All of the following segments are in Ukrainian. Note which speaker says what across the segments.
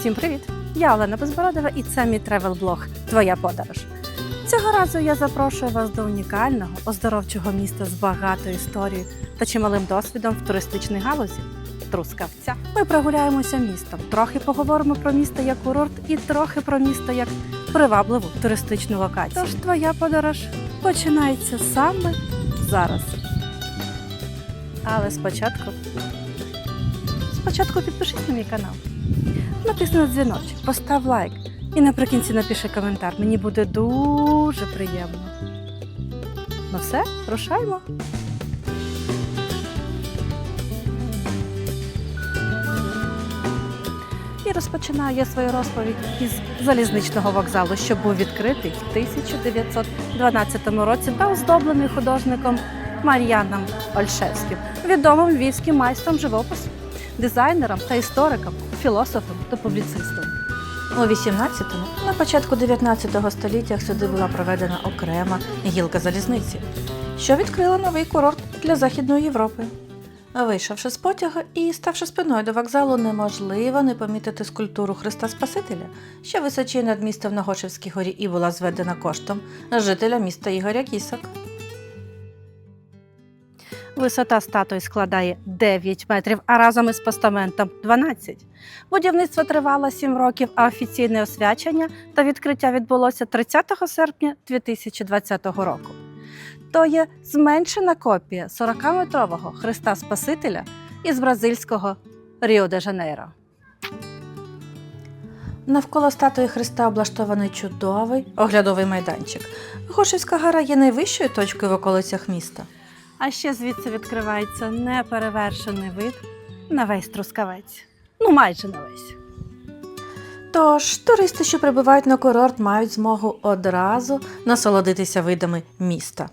Speaker 1: Всім привіт! Я Олена Безбородова і це мій тревел-блог Твоя подорож. Цього разу я запрошую вас до унікального, оздоровчого міста з багатою історією та чималим досвідом в туристичній галузі Трускавця. Ми прогуляємося містом, трохи поговоримо про місто як курорт і трохи про місто як привабливу туристичну локацію. Тож твоя подорож починається саме зараз. Але спочатку Спочатку підпишись на мій канал, натисни на дзвіночок, постав лайк і наприкінці напиши коментар. Мені буде дуже приємно. Ну все, рушаймо. І розпочинаю я свою розповідь із залізничного вокзалу, що був відкритий в 1912 році та оздоблений художником Мар'яном Ольшевським, відомим львівським майстром живопису дизайнером та істориком, філософом та публіцистом. У 18-му, на початку 19 століття сюди була проведена окрема гілка залізниці, що відкрила новий курорт для Західної Європи. Вийшовши з потяга і ставши спиною до вокзалу, неможливо не помітити скульптуру Христа Спасителя, що височить над містом на Гошевській горі і була зведена коштом жителя міста Ігоря Кісак. Висота статуї складає 9 метрів, а разом із постаментом 12. Будівництво тривало 7 років, а офіційне освячення та відкриття відбулося 30 серпня 2020 року. То є зменшена копія 40-метрового Христа Спасителя із бразильського Ріо де Жанейро. Навколо статуї Христа облаштований чудовий оглядовий майданчик. Гошівська гора є найвищою точкою в околицях міста. А ще звідси відкривається неперевершений вид на весь трускавець. Ну, майже на весь. Тож туристи, що прибувають на курорт, мають змогу одразу насолодитися видами міста.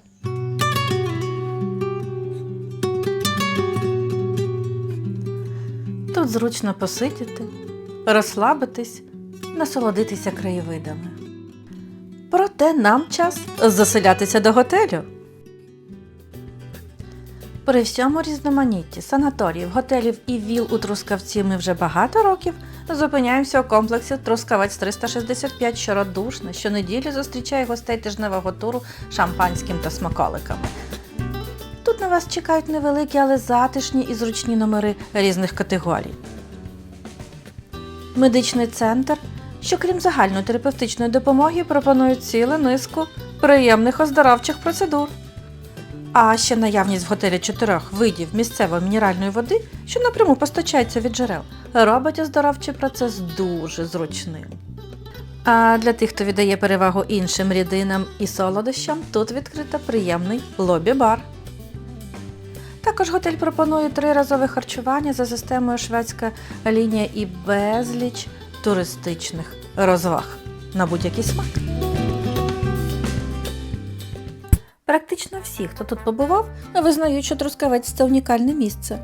Speaker 1: Тут зручно посидіти, розслабитись, насолодитися краєвидами. Проте нам час заселятися до готелю. При всьому різноманітті санаторіїв, готелів і віл у Трускавці ми вже багато років зупиняємося у комплексі Трускавець 365, що щонеділі зустрічає гостей тижневого туру шампанським та смаколиками. Тут на вас чекають невеликі, але затишні і зручні номери різних категорій. Медичний центр, що крім загальної терапевтичної допомоги, пропонує цілу низку приємних оздоровчих процедур. А ще наявність в готелі чотирьох видів місцевої мінеральної води, що напряму постачається від джерел, робить оздоровчий процес дуже зручним. А для тих, хто віддає перевагу іншим рідинам і солодощам, тут відкрита приємний лобі-бар. Також готель пропонує триразове харчування за системою шведська лінія і безліч туристичних розваг на будь-який смак. Практично всі, хто тут побував, визнають, що Трускавець це унікальне місце.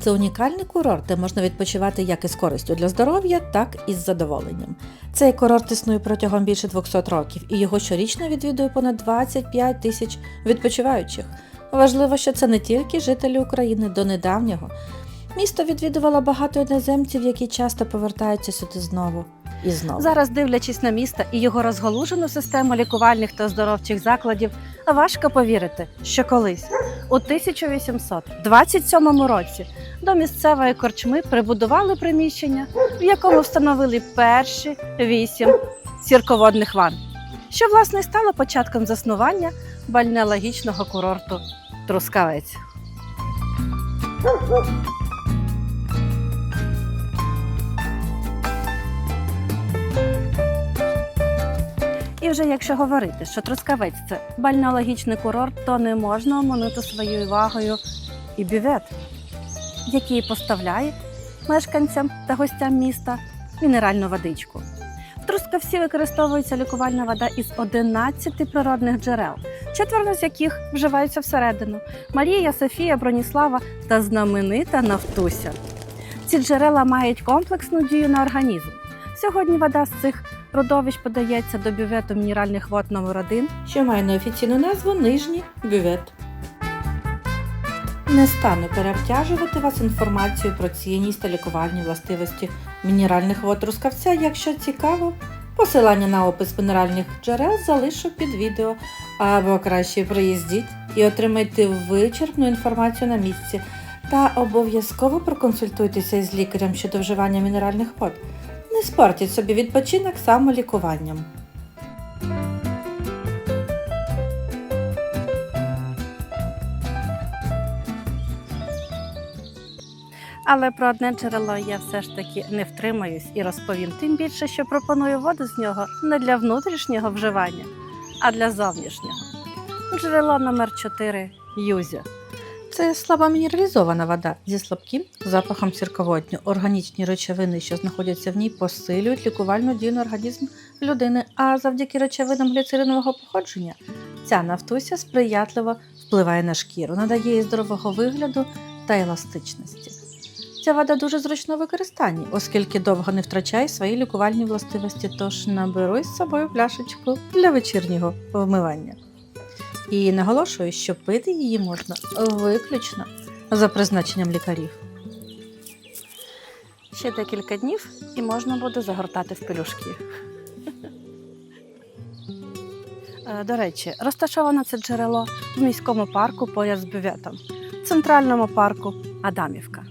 Speaker 1: Це унікальний курорт, де можна відпочивати як із користю для здоров'я, так і з задоволенням. Цей курорт існує протягом більше 200 років, і його щорічно відвідує понад 25 тисяч відпочиваючих. Важливо, що це не тільки жителі України до недавнього. Місто відвідувало багато іноземців, які часто повертаються сюди знову і знову. Зараз, дивлячись на місто і його розгалужену систему лікувальних та оздоровчих закладів, важко повірити, що колись у 1827 році до місцевої корчми прибудували приміщення, в якому встановили перші вісім сірководних ванн, що власне стало початком заснування бальнеологічного курорту Трускавець. І вже якщо говорити, що Трускавець це бальнеологічний курорт, то не можна оминути своєю увагою і бювет, який поставляє мешканцям та гостям міста мінеральну водичку. В Трускавці використовується лікувальна вода із 11 природних джерел, четверо з яких вживаються всередину: Марія, Софія, Броніслава та знаменита Нафтуся. Ці джерела мають комплексну дію на організм. Сьогодні вода з цих родовищ подається до бювету мінеральних вод номер 1 що має неофіційну назву Нижній бювет. Не стану переобтяжувати вас інформацією про цінність та лікувальні властивості мінеральних вод трускавця. Якщо цікаво, посилання на опис мінеральних джерел залишу під відео, або краще приїздіть і отримайте вичерпну інформацію на місці. Та обов'язково проконсультуйтеся із лікарем щодо вживання мінеральних вод. Не спортіть собі відпочинок самолікуванням. Але про одне джерело я все ж таки не втримаюсь і розповім. Тим більше, що пропоную воду з нього не для внутрішнього вживання, а для зовнішнього. Джерело номер 4 Юзя. Це слабомінералізована вода зі слабким запахом сірководню. Органічні речовини, що знаходяться в ній, посилюють лікувальну дію на організм людини, а завдяки речовинам гліцеринового походження ця нафтуся сприятливо впливає на шкіру, надає їй здорового вигляду та еластичності. Ця вода дуже зручно в використанні, оскільки довго не втрачає свої лікувальні властивості, тож наберу із собою пляшечку для вечірнього вмивання. І наголошую, що пити її можна виключно за призначенням лікарів. Ще декілька днів і можна буде загортати в пелюшки. Е, До речі, розташоване це джерело в міському парку поряд з бюветом, в центральному парку Адамівка.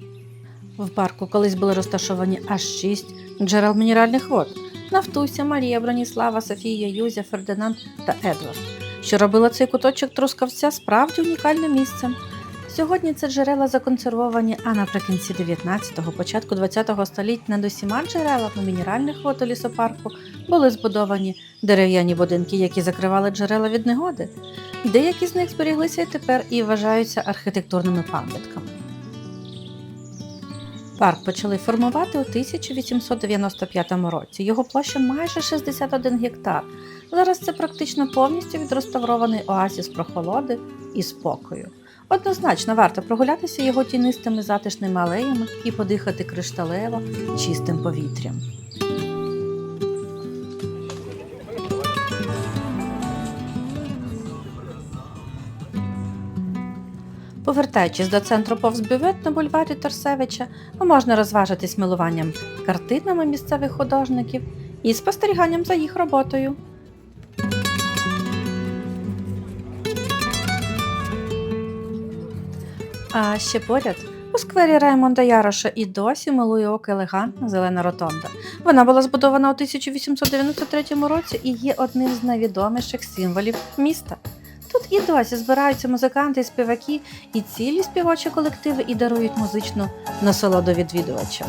Speaker 1: В парку колись були розташовані аж шість джерел мінеральних вод: Нафтуся, Марія, Броніслава, Софія, Юзя, Фердинанд та Едвард, що робило цей куточок трускавця справді унікальним місцем. Сьогодні це джерела законсервовані, а наприкінці 19-го, початку 20-го століть над усіма джерелами мінеральних вод у лісопарку були збудовані дерев'яні будинки, які закривали джерела від негоди. Деякі з них зберіглися і тепер і вважаються архітектурними пам'ятками. Парк почали формувати у 1895 році. Його площа майже 61 гектар. Зараз це практично повністю відреставрований оазіс прохолоди і спокою. Однозначно варто прогулятися його тінистими затишними алеями і подихати кришталево чистим повітрям. Повертаючись до центру повз бювет на бульварі Торсевича, можна розважитись милуванням картинами місцевих художників і спостеріганням за їх роботою. А ще поряд у сквері Раймонда Яроша і досі милує око елегантна зелена ротонда. Вона була збудована у 1893 році і є одним з найвідоміших символів міста. Тут і досі збираються музиканти і співаки, і цілі співочі колективи і дарують музичну насолоду відвідувачам.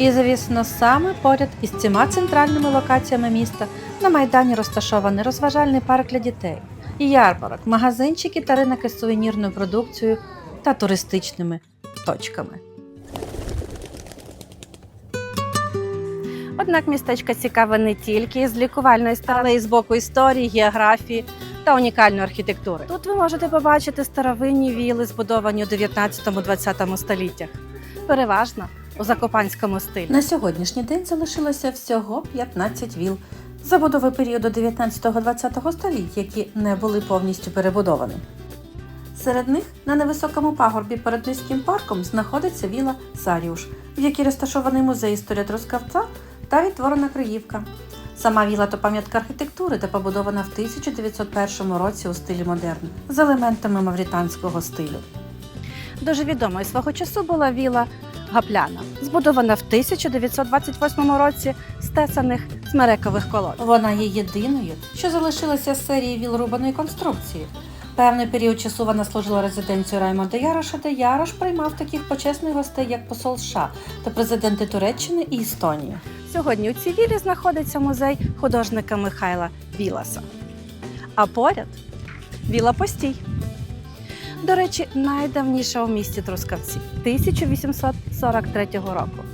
Speaker 1: І, звісно, саме поряд із цими центральними локаціями міста на майдані розташований розважальний парк для дітей, ярмарок, магазинчики та ринок із сувенірною продукцією та туристичними точками. Однак містечко цікаве не тільки з лікувальної але й з боку історії, географії та унікальної архітектури. Тут ви можете побачити старовинні віли, збудовані у 19-20 століттях, переважно у закопанському стилі. На сьогоднішній день залишилося всього 15 віл забудови періоду 19-20 століть, які не були повністю перебудовані. Серед них на невисокому пагорбі перед міським парком знаходиться віла Саріуш, в якій розташований музей історії Трускавця та відтворена Криївка. Сама віла то пам'ятка архітектури та побудована в 1901 році у стилі модерн з елементами мавританського стилю. Дуже відомою свого часу була віла Гапляна, збудована в 1928 році з тесаних смерекових колод. Вона є єдиною, що залишилася з серії віл рубаної конструкції. Певний період часу вона служила резиденцією Раймонда Яроша, де Ярош приймав таких почесних гостей, як посол США та президенти Туреччини і Естонії. Сьогодні у цій вілі знаходиться музей художника Михайла Віласа. А поряд віла Постій. До речі, найдавніша у місті Трускавці 1843 року.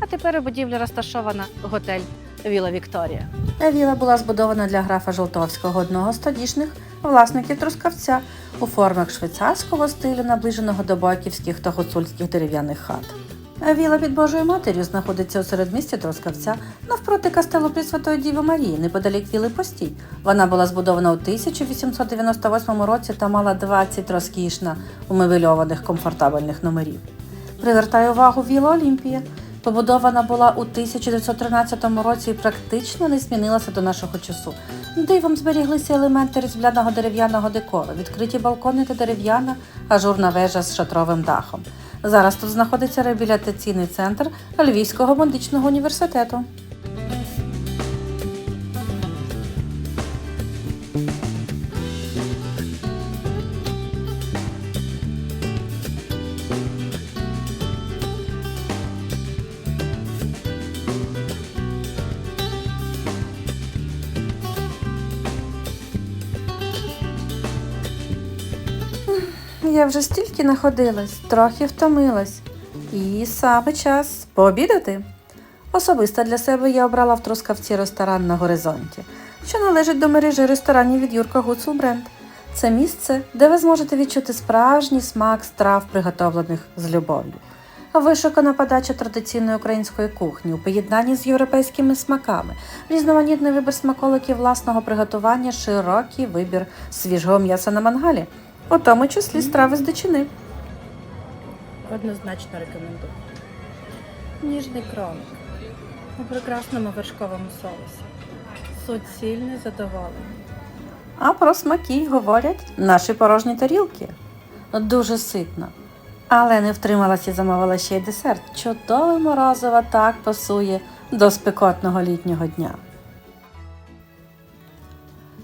Speaker 1: А тепер у будівлі розташована готель Віла Вікторія. Віла була збудована для графа Жолтовського, одного з тодішніх власників Трускавця, у формах швейцарського стилю, наближеного до бойківських та гуцульських дерев'яних хат. Віла під Божою матір'ю знаходиться у середмісті Трускавця навпроти кастелу Пресвятої Діви Марії, неподалік Віли Постій. Вона була збудована у 1898 році та мала 20 розкішно умебельованих комфортабельних номерів. Привертає увагу Віла Олімпія. Побудована була у 1913 році і практично не змінилася до нашого часу. Дивом зберіглися елементи різьбляного дерев'яного декору, відкриті балкони та дерев'яна ажурна вежа з шатровим дахом. Зараз тут знаходиться реабілітаційний центр Львівського медичного університету. Я вже стільки находилась, трохи втомилась. І саме час пообідати. Особисто для себе я обрала в Трускавці ресторан на горизонті, що належить до мережі ресторанів від Юрка Гуцул Бренд. Це місце, де ви зможете відчути справжній смак страв, приготовлених з любов'ю. Вишукана подача традиційної української кухні у поєднанні з європейськими смаками, різноманітний вибір смаколиків власного приготування, широкий вибір свіжого м'яса на мангалі, у тому числі страви з дичини. Однозначно рекомендую. Ніжний кромик у прекрасному вершковому соусі. Суцільне задоволення. А про смаки говорять наші порожні тарілки. Дуже ситно. Але не втрималася і замовила ще й десерт. Чудове морозиво так пасує до спекотного літнього дня.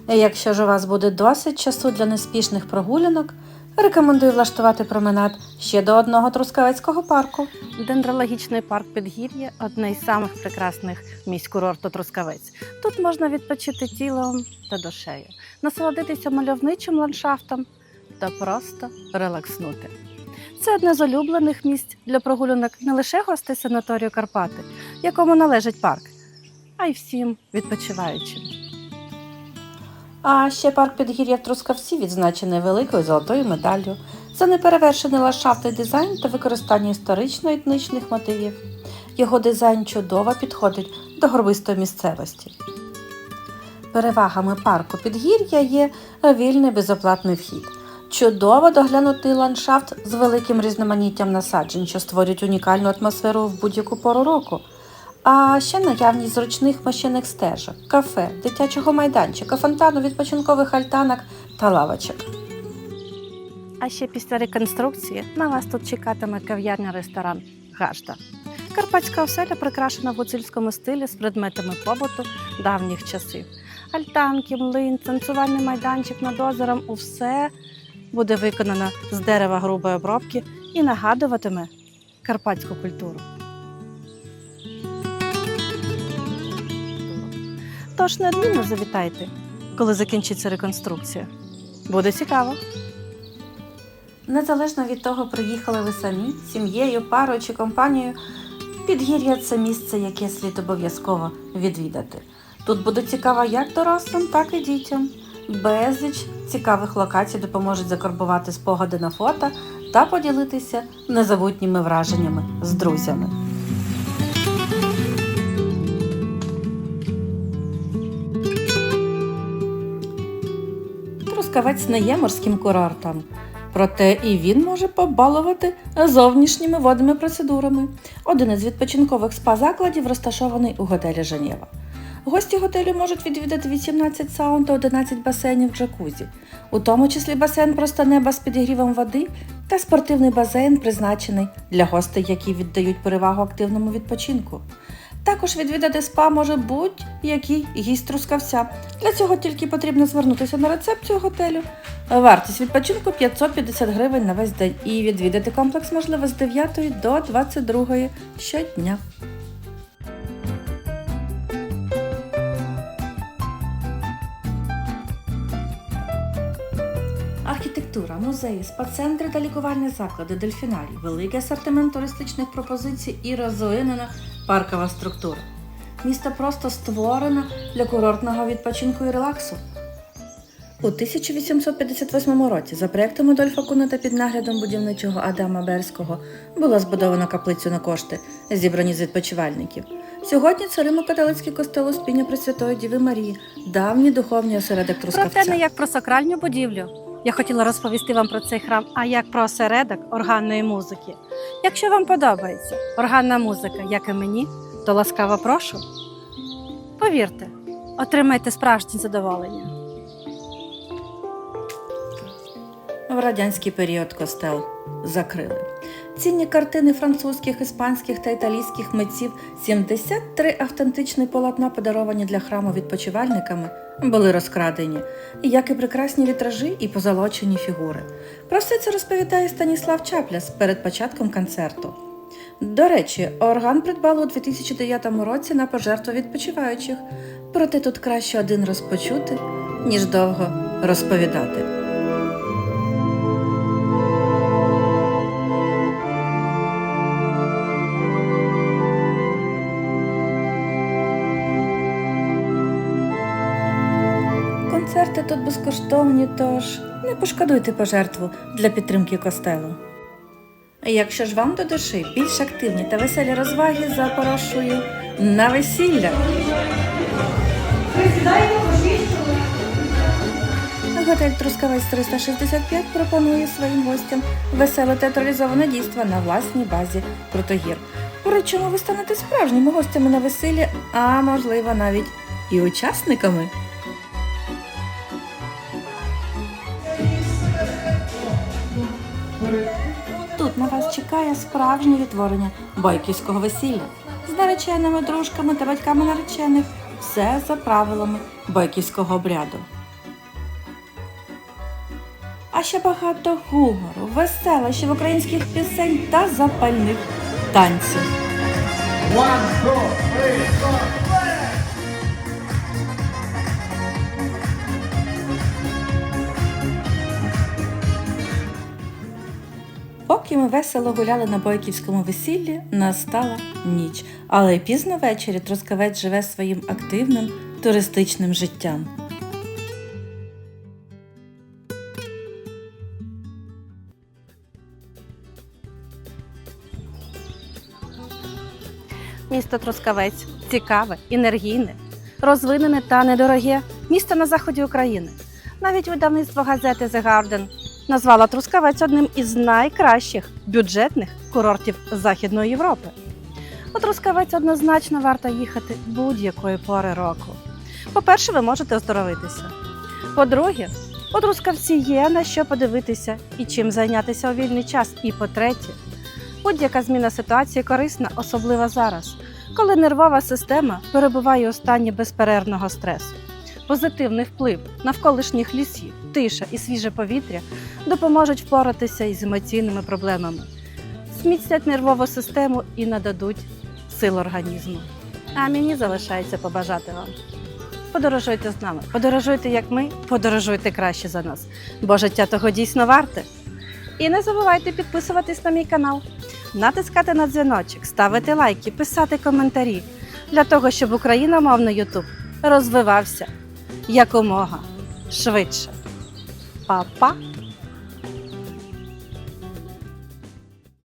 Speaker 1: Якщо ж у вас буде досить часу для неспішних прогулянок, рекомендую влаштувати променад ще до одного трускавецького парку. Дендрологічний парк Підгір'я одне із самих прекрасних місць курорту Трускавець. Тут можна відпочити тілом та душею, насолодитися мальовничим ландшафтом та просто релакснути. Це одне з улюблених місць для прогулянок не лише гостей санаторію Карпати, якому належить парк, а й всім відпочиваючим. А ще парк Підгір'я Трускавці відзначений великою золотою медаллю за неперевершений ландшафтний дизайн та використання історично-етнічних мотивів. Його дизайн чудово підходить до горбистої місцевості. Перевагами парку Підгір'я є вільний безоплатний вхід, чудово доглянутий ландшафт з великим різноманіттям насаджень, що створюють унікальну атмосферу в будь-яку пору року. А ще наявність зручних машинних стежок, кафе, дитячого майданчика, фонтану, відпочинкових альтанок та лавочок. А ще після реконструкції на вас тут чекатиме кав'ярня-ресторан Гашта. Карпатська оселя прикрашена в гуцульському стилі з предметами побуту давніх часів. Альтанки, млин, танцювальний майданчик над озером усе буде виконано з дерева грубої обробки і нагадуватиме карпатську культуру. Тож неодмінно завітайте, коли закінчиться реконструкція. Буде цікаво. Незалежно від того, приїхали ви самі, сім'єю, парою чи компанією, підгір'я це місце, яке слід обов'язково відвідати. Тут буде цікаво як дорослим, так і дітям. Безліч цікавих локацій допоможуть закарбувати спогади на фото та поділитися незабутніми враженнями з друзями. Трускавець не є морським курортом, проте і він може побалувати зовнішніми водними процедурами. Один із відпочинкових спа-закладів розташований у готелі Женєва. Гості готелю можуть відвідати 18 саун та 11 басейнів джакузі, у тому числі басейн просто неба з підігрівом води та спортивний басейн, призначений для гостей, які віддають перевагу активному відпочинку. Також відвідати спа може будь-який гість трускавця. Для цього тільки потрібно звернутися на рецепцію готелю. Вартість відпочинку 550 гривень на весь день і відвідати комплекс можливо з 9 до 22 щодня. Архітектура, музеї, спа-центри та лікувальні заклади, дельфінарій, великий асортимент туристичних пропозицій і розвинена паркова структура. Місто просто створено для курортного відпочинку і релаксу. У 1858 році за проектом Адольфа Куна та під наглядом будівничого Адама Берського було збудовано каплицю на кошти, зібрані з відпочивальників. Сьогодні це Римо-католицький костел Успіння Пресвятої Діви Марії, давній духовний осередок Трускавця.
Speaker 2: не як про сакральну будівлю. Я хотіла розповісти вам про цей храм, а як про осередок органної музики. Якщо вам подобається органна музика, як і мені, то ласкаво прошу. Повірте, отримайте справжнє задоволення.
Speaker 1: В радянський період костел закрили. Цінні картини французьких, іспанських та італійських митців, 73 автентичні полотна, подаровані для храму відпочивальниками, були розкрадені, як і прекрасні вітражі і позолочені фігури. Про все це розповідає Станіслав Чапляс перед початком концерту. До речі, орган придбали у 2009 році на пожертву відпочиваючих, проте тут краще один раз почути, ніж довго розповідати. Тут безкоштовні, тож не пошкодуйте пожертву для підтримки костелу. Якщо ж вам до душі більш активні та веселі розваги, запрошую на весілля. Готель Трускавець 365 пропонує своїм гостям веселе театралізоване дійство на власній базі Крутогір. Причому ви станете справжніми гостями на весіллі, а можливо навіть і учасниками. На вас чекає справжнє відтворення бойківського весілля з нареченими дружками та батьками наречених. Все за правилами бойківського обряду. А ще багато гумору, веселощів українських пісень та запальних танців. Поки ми весело гуляли на бойківському весіллі, настала ніч, але пізно ввечері Трускавець живе своїм активним туристичним життям.
Speaker 2: Місто Трускавець цікаве, енергійне, розвинене та недороге. Місто на заході України. Навіть видавництво газети The Garden назвало Трускавець одним із найкращих бюджетних курортів Західної Європи. У Трускавець однозначно варто їхати будь-якої пори року. По-перше, ви можете оздоровитися. По-друге, у Трускавці є на що подивитися і чим зайнятися у вільний час. І по-третє, будь-яка зміна ситуації корисна, особливо зараз, коли нервова система перебуває у стані безперервного стресу. Позитивний вплив навколишніх лісів, тиша і свіже повітря допоможуть впоратися із емоційними проблемами, зміцнять нервову систему і нададуть сил організму. А мені залишається побажати вам. Подорожуйте з нами, подорожуйте як ми, подорожуйте краще за нас, бо життя того дійсно варте. І не забувайте підписуватись на мій канал, натискати на дзвіночок, ставити лайки, писати коментарі для того, щоб україномовний Ютуб розвивався якомога швидше. Па-па!